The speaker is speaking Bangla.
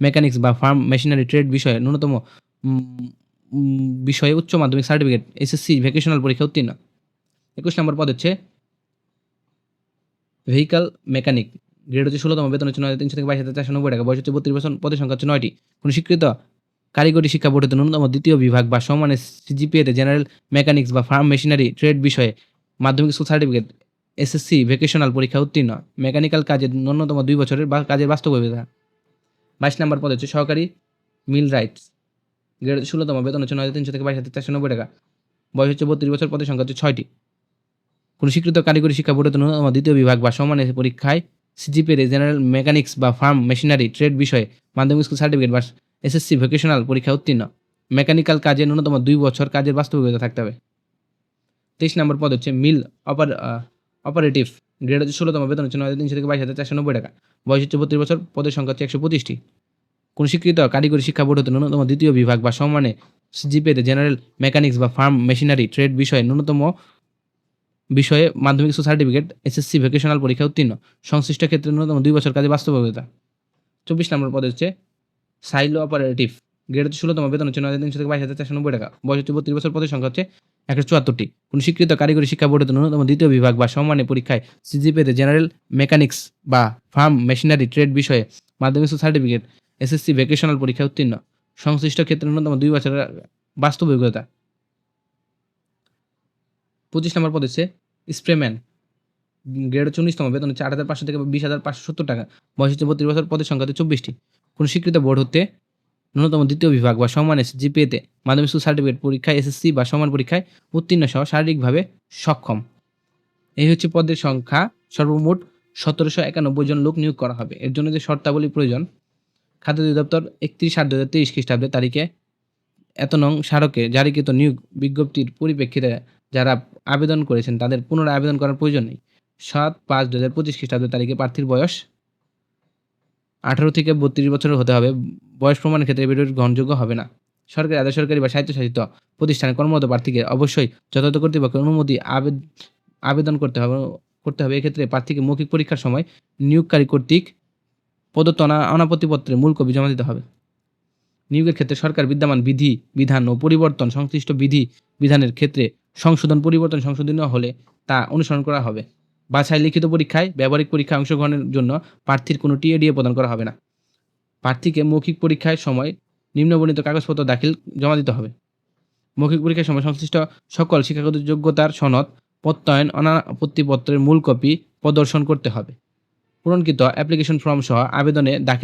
মেকানিক্স বা ফার্ম মেশিনারি ট্রেড বিষয়ে ন্যূনতম বিষয়ে উচ্চ মাধ্যমিক সার্টিফিকেট, এসএসসি ভেকেশনাল পরীক্ষা উত্তীর্ণ। একুশ নম্বর পদ হচ্ছে ভেহিকাল মেকানিক। গ্রেড হচ্ছে ষোলোতম, বেতন হচ্ছে নয় তিনশো থেকে বাইশ হাজার চারশো নব্বই টাকা। বয়স হচ্ছে বত্রিশ বছর, পদের সংখ্যা হচ্ছে নয়টি। কোনো স্বীকৃত কারিগরি শিক্ষা বোর্ড হতে ন্যূনতম দ্বিতীয় বিভাগ বা সমানের সিজিপিএতে জেনারেল মেকানিক্স বা ফার্ম মেশিনারি ট্রেড বিষয়ে মাধ্যমিক স্কুল সার্টিফিকেট, এসএসসি ভেকেশনাল পরীক্ষা উত্তীর্ণ। মেকানিক্যাল কাজের ন্যূনতম দুই বছরের বা কাজের বাস্তব অভিজ্ঞতা। বাইশ নম্বর পদ হচ্ছে সহকারী মিল রাইটস। গ্রেড ষোলোতম, বেতন হচ্ছে নয় তিনশো থেকে বাইশ হাজার চারশো নব্বই টাকা। বয়স হচ্ছে বত্রিশ বছর, পদের সংখ্যা হচ্ছে ছয়টি। কোনো স্বীকৃত কারিগরি শিক্ষা বোর্ডের ন্যূনতম দ্বিতীয় বিভাগ বা সমানের পরীক্ষায় সিজিপিএর জেনারেল মেকানিক্স বা ফার্ম মেশিনারি ট্রেড বিষয়ে মাধ্যমিক স্কুল সার্টিফিকেট বা এসএসসি ভোকেশনাল পরীক্ষা উত্তীর্ণ। মেকানিক্যাল কাজে ন্যূনতম দুই বছর কাজের বাস্তব অভিজ্ঞতা থাকতে হবে। তেইশ নম্বর পদ হচ্ছে মিল অপার অপারেটিভ। গ্রেড হচ্ছে ষোলোতম বেতন হচ্ছে নয় তিনশো থেকে বাইশ হাজার চারশো নব্বই টাকা। বয়স হচ্ছে বত্রিশ বছর, পদের সংখ্যা হচ্ছে একশো পঁচিশটি। কোন স্বীকৃত কারিগরি শিক্ষা বোর্ড হতে ন্যূনতম দ্বিতীয় বিভাগ বা সম্মানে সিজিপিএতে জেনারেল মেকানিক্স বা ফার্ম মেশিনারি ট্রেড বিষয়ে ন্যূনতম বিষয়ে মাধ্যমিক সার্টিফিকেট, এসএসসি ভোকেশনাল পরীক্ষা উত্তীর্ণ। সংশ্লিষ্ট ক্ষেত্রে ন্যূনতম দুই বছর কাজে বাস্তবতা। চব্বিশ নম্বর পদে হচ্ছে সাইলো অপারেটিভ। গ্রেড হচ্ছে ষোলোতম বেতন হচ্ছে নয় তিনশো থেকে বাইশ হাজার চারশো নব্বই টাকা। বয়স হচ্ছে বত্রিশ বছর, পদের সংখ্যা হচ্ছে একশো চুয়াত্তরটি। কোন স্বীকৃত কারিগরি শিক্ষা বোর্ডের ন্যূনতম দ্বিতীয় বিভাগ বা সম্মানে পরীক্ষায় সিজিপিএতে জেনারেল মেকানিক্স বা ফার্ম মেশিনারি ট্রেড বিষয়ে মাধ্যমিক সার্টিফিকেট, এসএসসি ভেকেশনাল পরীক্ষায় উত্তীর্ণ। সংশ্লিষ্ট ক্ষেত্রে ন্যূনতম দুই বছরের বাস্তব অভিজ্ঞতা। পঁচিশ নম্বর পদ হচ্ছে স্প্রেম্যান। গ্রেড হচ্ছে উনিশতম বেতন চার হাজার পাঁচশো থেকে বিশ হাজার পাঁচশো সত্তর টাকা। বয়স হচ্ছে বত্রিশ বছর, পদের সংখ্যা হচ্ছে চব্বিশটি। কোন স্বীকৃত বোর্ড হতে ন্যূনতম দ্বিতীয় বিভাগ বা সমান জিপিএতে মাধ্যমিক স্কুল সার্টিফিকেট পরীক্ষায় এসএসসি বা সমান পরীক্ষায় উত্তীর্ণ সহ শারীরিকভাবে সক্ষম। এই হচ্ছে পদের সংখ্যা। সর্বমোট সতেরোশো একানব্বই জন লোক নিয়োগ করা হবে। এর জন্য যে শর্তাবলী প্রয়োজন, খাদ্য অধিদপ্তর একত্রিশ আট দু হাজার তেইশ খ্রিস্টাব্দে তারিখে এত নং স্মারকে জারিকৃত নিয়োগ বিজ্ঞপ্তির পরিপ্রেক্ষিতে যারা আবেদন করেছেন, তাদের পুনরায় আবেদন করার প্রয়োজন নেই। সাত পাঁচ দু হাজার পঁচিশ খ্রিস্টাব্দ তারিখে প্রার্থীর বয়স আঠারো থেকে বত্রিশ বছরের হতে হবে। বয়স প্রমাণের ক্ষেত্রে ভিডিও গ্রহণযোগ্য হবে না। সরকারি আধা সরকারি বা স্বায়ত্তশাসিত প্রতিষ্ঠানে কর্মরত প্রার্থীকে অবশ্যই যথাযথ কর্তৃপক্ষের অনুমতি আবেদ- আবেদন করতে হবে করতে হবে। এক্ষেত্রে প্রার্থীকে মৌখিক পরীক্ষার সময় নিয়োগকারী কর্তৃক প্রদত্ত অনা- অনাপত্তিপত্রের মূল কপি জমা দিতে হবে। নিয়োগের ক্ষেত্রে সরকার বিদ্যমান বিধি, বিধান ও পরিবর্তন সংশ্লিষ্ট বিধি, বিধানের ক্ষেত্রে সংশোধন, পরিবর্তন সংশোধনীয় হলে তা অনুসরণ করা হবে। বাছাই লিখিত পরীক্ষায় ব্যবহারিক পরীক্ষায় অংশগ্রহণের জন্য প্রার্থীর কোনো টিএডিএ প্রদান করা হবে না। প্রার্থীকে মৌখিক পরীক্ষায় সময়, নিম্নবর্ণিত কাগজপত্র দাখিল জমা দিতে হবে। মৌখিক পরীক্ষার সময় সংশ্লিষ্ট সকল শিক্ষাগত যোগ্যতার সনদ, প্রত্যয়ন, অনাপত্তিপত্রের মূল কপি প্রদর্শন করতে হবে। পূরণকৃত অ্যাপ্লিকেশন ফর্ম সহ আবেদনে দাখিল